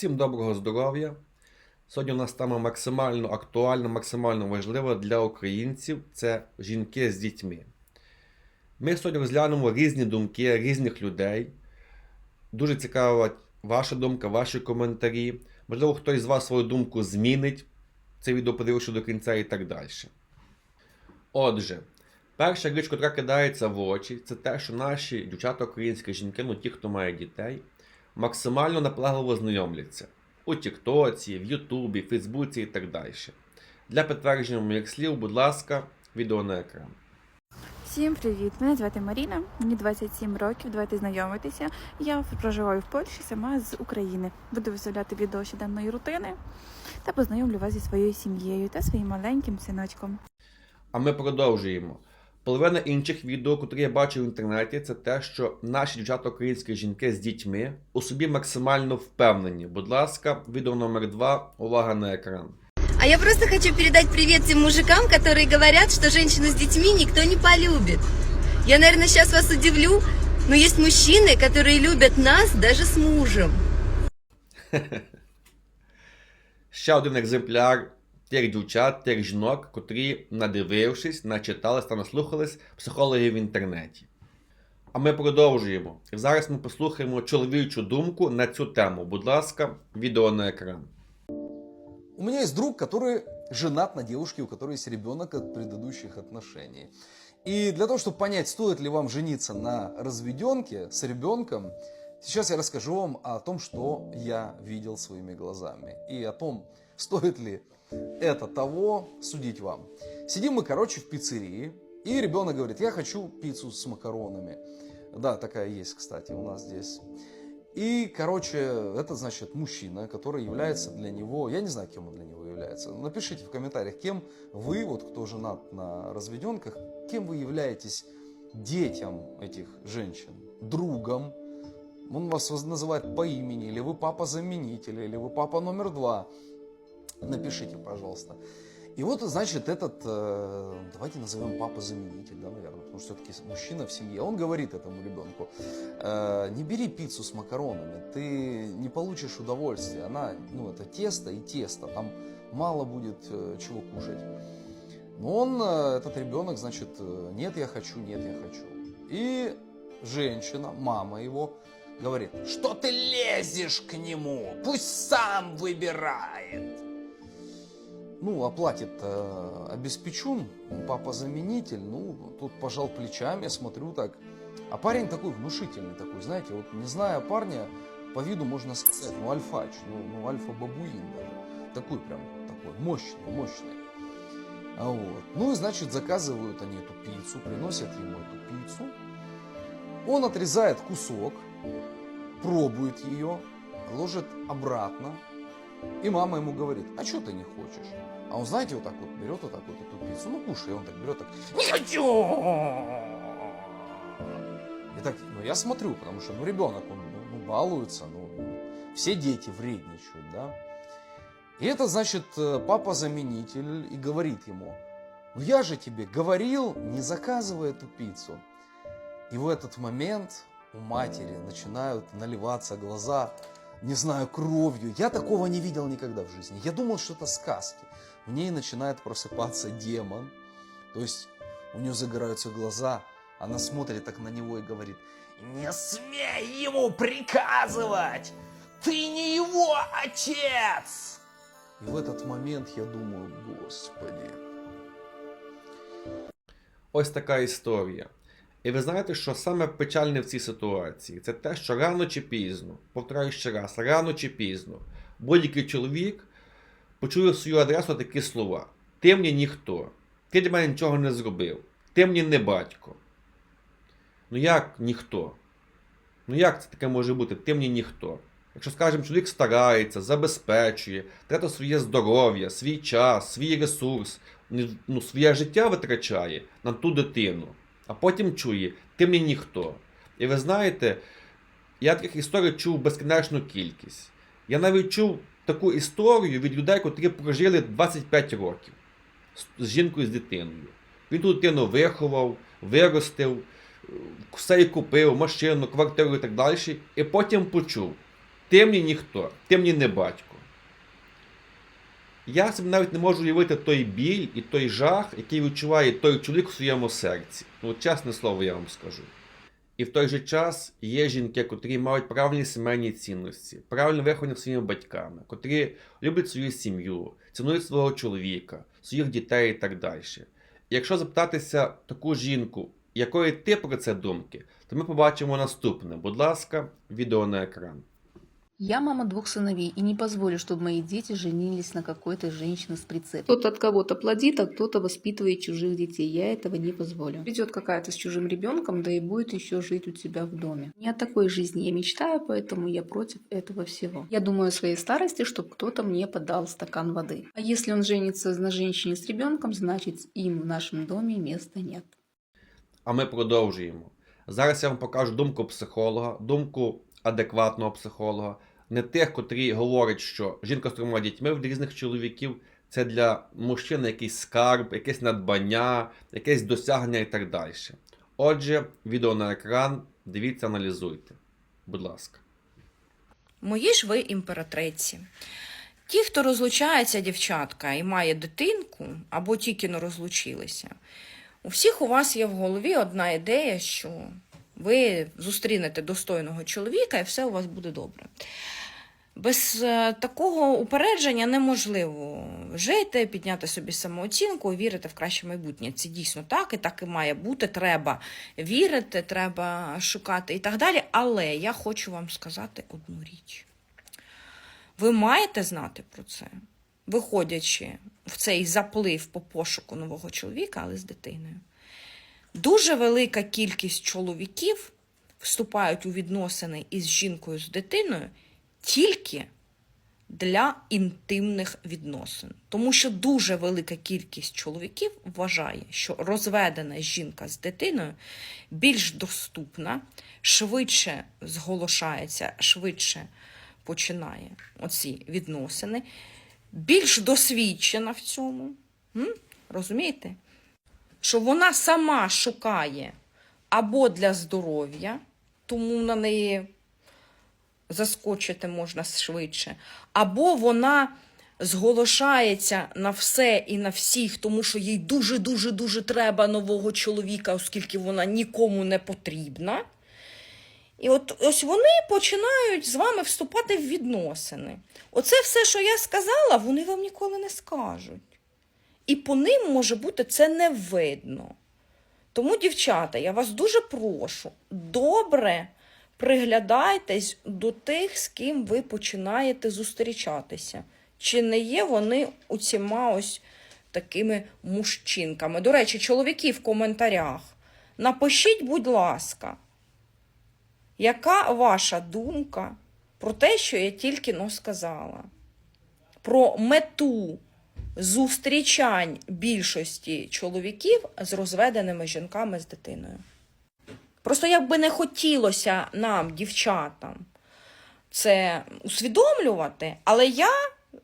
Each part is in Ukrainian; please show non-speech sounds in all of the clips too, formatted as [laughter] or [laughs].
Всім доброго здоров'я. Сьогодні у нас тема максимально актуальна, максимально важлива для українців це жінки з дітьми. Ми сьогодні розглянемо різні думки різних людей. Дуже цікава ваша думка, ваші коментарі. Можливо, хтось з вас свою думку змінить. Це відео подививши до кінця і так далі. Отже, перша річ, яка кидається в очі, це те, що наші дівчата українські жінки, ну ті, хто має дітей, максимально наполегливо знайомляться у Тіктоці, в Ютубі, Фейсбуці і так далі. Для підтвердження моїх слів, будь ласка, відео на екран. Всім привіт! Мене звати Маріна, мені 27 років. Давайте знайомитися. Я проживаю в Польщі, сама з України. Буду виставляти відео щоденної рутини та познайомлю вас зі своєю сім'єю та своїм маленьким синочком. А ми продовжуємо. Половина інших відео, які я бачив в інтернеті, це те, що наші дівчата українські жінки з дітьми у собі максимально впевнені. Будь ласка, відео номер 2 увага на екран. А я просто хочу передать привет тем мужикам, которые говорят, что женщину с детьми никто не полюбит. Я, наверное, сейчас вас удивлю, но есть мужчины, которые любят нас даже с мужем. [laughs] Ще один екземпляр тих дівчат, тих жінок, котрі, надивившись, начитались та наслухались психологів в інтернеті. А ми продовжуємо. І зараз ми послухаємо чоловічу думку на цю тему. Будь ласка, відео на екран. У меня есть друг, который женат на девушке, у которой есть ребенок от предыдущих отношений. И для того, чтобы понять, стоит ли вам жениться на разведенке с ребенком, сейчас я расскажу вам о том, что я видел своими глазами. И о том, стоит ли это того, судить вам. Сидим мы, короче, в пиццерии, и ребенок говорит, я хочу пиццу с макаронами. Да, такая есть, кстати, у нас здесь. И, короче, это значит мужчина, который является для него, я не знаю, кем он для него является. Напишите в комментариях, кем вы, вот кто женат на разведенках, кем вы являетесь детям этих женщин, другом. Он вас называет по имени, или вы папа-заменитель, или вы папа номер два. Напишите, пожалуйста. И вот, значит, этот, э, давайте назовем папа-заменитель, да, наверное, потому что все-таки мужчина в семье. Он говорит этому ребенку, э, не бери пиццу с макаронами, ты не получишь удовольствия. Она, ну, это тесто и тесто, там мало будет э, чего кушать. Но он, этот ребенок, значит, нет, я хочу, нет, я хочу. И женщина, мама его, говорит, что ты лезешь к нему, пусть сам выбирает. Ну, оплатит э, обеспечун, папа-заменитель, ну, тут пожал плечами, смотрю так. А парень такой внушительный такой, знаете, вот не зная парня, по виду можно сказать, ну, альфач, ну, ну альфа-бабуин даже. Такой прям, такой мощный, мощный. А вот. Ну и, значит, заказывают они эту пиццу, приносят ему эту пиццу. Он отрезает кусок, пробует ее, ложит обратно, и мама ему говорит, а что ты не хочешь? А он, знаете, вот так вот берет вот так вот эту пиццу, ну кушай, и он так берет так, не хочу! И так, ну я смотрю, потому что, ну ребенок, он ну, ну, балуется, ну, все дети вредничают, да. И это, значит, э, папа-заменитель и говорит ему, ну я же тебе говорил, не заказывай эту пиццу. И в этот момент у матери начинают наливаться глаза, не знаю, кровью. Я такого не видел никогда в жизни. Я думал, что это сказки. В ней начинает просыпаться демон. То есть у нее загораются глаза. Она смотрит так на него и говорит, не смей ему приказывать! Ты не его отец! И в этот момент я думаю, господи, Ось така історія. І ви знаєте, що саме печальне в цій ситуації це те, що рано чи пізно, повторяю ще раз, рано чи пізно, будь-який чоловік почує в свою адресу такі слова: Ти мені ніхто, ти для мене нічого не зробив, ти мені не батько. Ну як ніхто? Ну як це таке може бути? Ти мені ніхто. Якщо, скажімо, чоловік старається, забезпечує, тратить своє здоров'я, свій час, свій ресурс, ну, своє життя витрачає на ту дитину, а потім чує, ти мені ніхто. І ви знаєте, я таких історій чув безкінечну кількість. Я навіть чув таку історію від людей, котрі прожили 25 років з- жінкою з дитиною. Він ту дитину виховав, виростив, все їй купив, машину, квартиру і так далі. І потім почув, Ти мені ніхто, ти мені не батько. Я собі навіть не можу уявити той біль і той жах, який відчуває той чоловік у своєму серці. Ну, чесне слово, я вам скажу. І в той же час є жінки, котрі мають правильні сімейні цінності, правильно виховані своїми батьками, котрі люблять свою сім'ю, цінують свого чоловіка, своїх дітей і так далі. Якщо запитатися таку жінку, якої ти про це думки, то ми побачимо наступне. Будь ласка, відео на екран. Я мама двух сыновей и не позволю, чтобы мои дети женились на какой-то женщине с прицепом. Кто-то от кого-то плодит, а кто-то воспитывает чужих детей. Я этого не позволю. Придет какая-то с чужим ребенком, да и будет еще жить у тебя в доме. Не о такой жизни я мечтаю, поэтому я против этого всего. Я думаю о своей старости, чтобы кто-то мне подал стакан воды. А если он женится на женщине с ребенком, значит им в нашем доме места нет. А ми продовжуємо. Зараз я вам покажу думку психолога, думку адекватного психолога, не тих, котрі говорять, що жінка з трьома дітьми від різних чоловіків це для мужчини якийсь скарб, якесь надбання, якесь досягнення і так далі. Отже, відео на екран, дивіться, аналізуйте. Будь ласка. Мої ж ви імператриці. Ті, хто розлучається, дівчатка, і має дитинку, або тільки не розлучилися, у всіх у вас є в голові одна ідея, що ви зустрінете достойного чоловіка і все у вас буде добре. Без е, такого упередження неможливо жити, підняти собі самооцінку вірити в краще майбутнє. Це дійсно так, і так і має бути. Треба вірити, треба шукати і так далі. Але я хочу вам сказати одну річ. Ви маєте знати про це, виходячи в цей заплив по пошуку нового чоловіка, але з дитиною. Дуже велика кількість чоловіків вступають у відносини із жінкою з дитиною тільки для інтимних відносин. Тому що дуже велика кількість чоловіків вважає, що розведена жінка з дитиною більш доступна, швидше зголошається, швидше починає оці відносини, більш досвідчена в цьому. М? Розумієте? Що вона сама шукає або для здоров'я, тому на неї заскочити можна швидше, або вона зголошається на все і на всіх, тому що їй дуже-дуже дуже треба нового чоловіка, оскільки вона нікому не потрібна. І от ось вони починають з вами вступати в відносини. Оце все, що я сказала, вони вам ніколи не скажуть. І по ним може бути це не видно. Тому, дівчата, я вас дуже прошу, добре приглядайтесь до тих, з ким ви починаєте зустрічатися. Чи не є вони оціма ось такими мужчинками? До речі, чоловіки в коментарях. Напишіть, будь ласка, яка ваша думка про те, що я тільки но сказала? Про мету зустрічань більшості чоловіків з розведеними жінками з дитиною. Просто як би не хотілося нам, дівчатам, це усвідомлювати, але я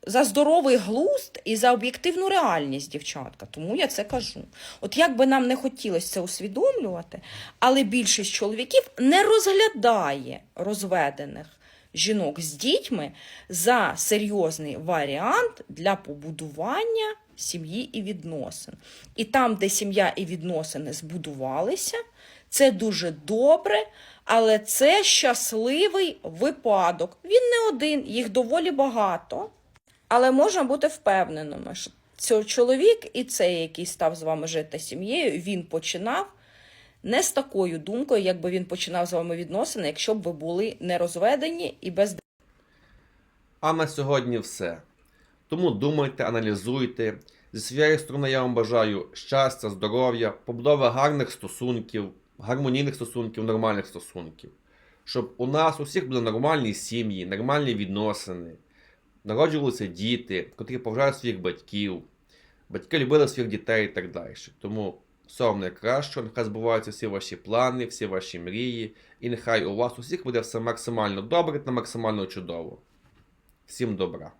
за здоровий глузд і за об'єктивну реальність, дівчатка, тому я це кажу. От як би нам не хотілося це усвідомлювати, але більшість чоловіків не розглядає розведених жінок з дітьми за серйозний варіант для побудування сім'ї і відносин. І там, де сім'я і відносини збудувалися, це дуже добре, але це щасливий випадок. Він не один, їх доволі багато. Але можна бути впевненими, що цей чоловік і цей, який став з вами жити сім'єю, він починав не з такою думкою, якби він починав з вами відносини, якщо б ви були не розведені і без А на сьогодні все. Тому думайте, аналізуйте. Зі своєї сторони я вам бажаю щастя, здоров'я, побудови гарних стосунків, гармонійних стосунків, нормальних стосунків. Щоб у нас усіх були нормальні сім'ї, нормальні відносини, народжувалися діти, котрі поважають своїх батьків, батьки любили своїх дітей і так далі. Тому всього вам найкращого, нехай збуваються всі ваші плани, всі ваші мрії, і нехай у вас усіх буде все максимально добре та максимально чудово. Всім добра!